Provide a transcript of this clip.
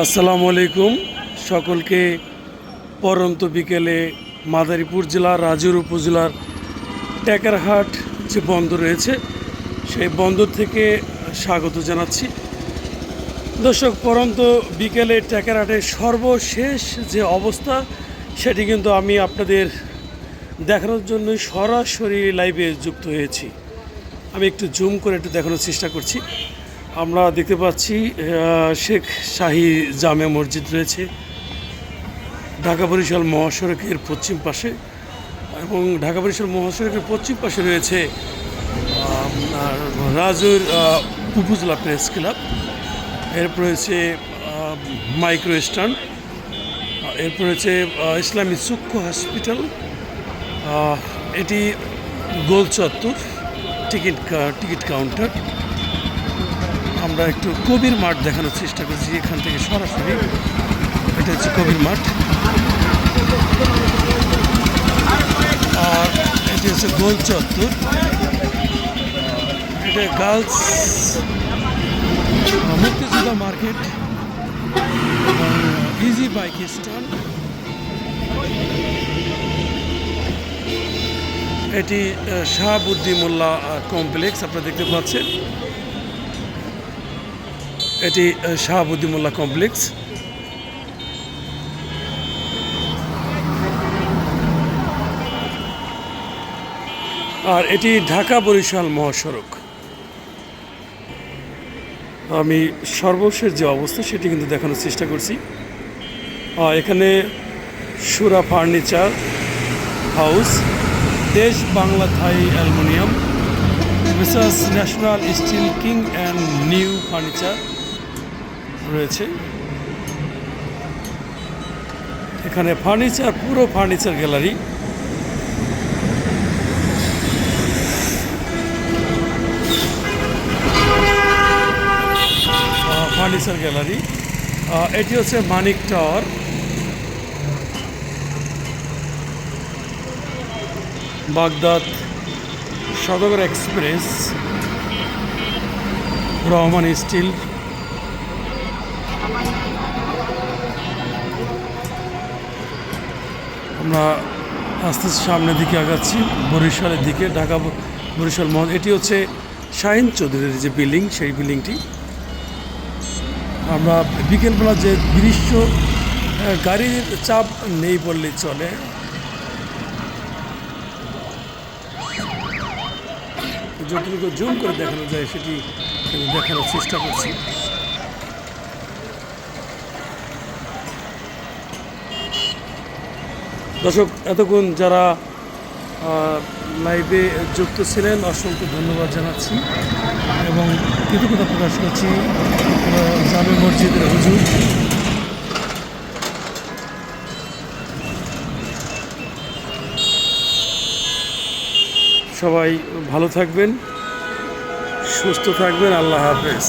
আসসালামু আলাইকুম। সকলকে পরন্ত বিকেলে মাদারীপুর জেলার, রাজুর উপজেলার টেকারহাট যে বন্দর রয়েছে, সেই বন্দর থেকে স্বাগত জানাচ্ছি। দর্শক, পরন্ত বিকেলে টেকারহাটের সর্বশেষ যে অবস্থা, সেটি কিন্তু আমি আপনাদের দেখানোর জন্য সরাসরি লাইভে যুক্ত হয়েছি। আমি একটু জুম করে একটু দেখানোর চেষ্টা করছি। আমরা দেখতে পাচ্ছি শেখ শাহী জামে মসজিদ রয়েছে। ঢাকা বরিশাল মহাসড়কের পশ্চিম পাশে এবং ঢাকা বরিশাল মহাসড়কের পশ্চিম পাশে রয়েছে রাজুর উপজেলা প্রেস ক্লাব। এরপর রয়েছে মাইক্রো স্ট্যান্ড এরপর রয়েছে ইসলামী চক্ষু হসপিটাল। এটি গোল চত্বর টিকিট টিকিট কাউন্টার। আমরা একটু কবির মাঠ দেখানোর চেষ্টা করছি এখান থেকে সরাসরি। এটা হচ্ছে কবির মাঠ। আর এটি হচ্ছে গোল চত্বর। এটা গার্লস মুক্তিযোদ্ধা মার্কেট ইজি বাইক স্ট্যান্ড এটি আহ, শাহাবুদ্দিন মোল্লা কমপ্লেক্স আপনারা দেখতে পাচ্ছেন। এটি মোল্লা কমপ্লেক্স। আর এটি ঢাকা বরিশাল মহাসড়ক। আমি সর্বশেষ যে অবস্থা, সেটি কিন্তু দেখানোর চেষ্টা করছি। এখানে Sura furniture house, Desh Bangla Thai aluminium, Mrs national steel king and new furniture. রয়েছে। এখানে ফার্নিচার, পুরো ফার্নিচার গ্যালারি। Furniture gallery. এটি হচ্ছে Manik tower. Baghdad Sadagar express. Rahman steel. আমরা আস্তে আস্তে সামনের দিকে আগাচ্ছি, বরিশালের দিকে, ঢাকা, বরিশাল মহল। এটি হচ্ছে শাহিন চৌধুরীর যে বিল্ডিং, সেই বিল্ডিংটি। আমরা বিকেলবেলা যে দৃশ্য গাড়ির চাপ নেই বললেই চলে। যতটুকু জুম করে দেখানো যায়, সেটি দেখানোর চেষ্টা করছি। দর্শক, এতক্ষণ যারা লাইভে যুক্ত ছিলেন, অসংখ্য ধন্যবাদ জানাচ্ছি এবং কৃতজ্ঞতা প্রকাশ করছি জামে মসজিদের হুজুর। সবাই ভালো থাকবেন, সুস্থ থাকবেন, আল্লাহ হাফেজ।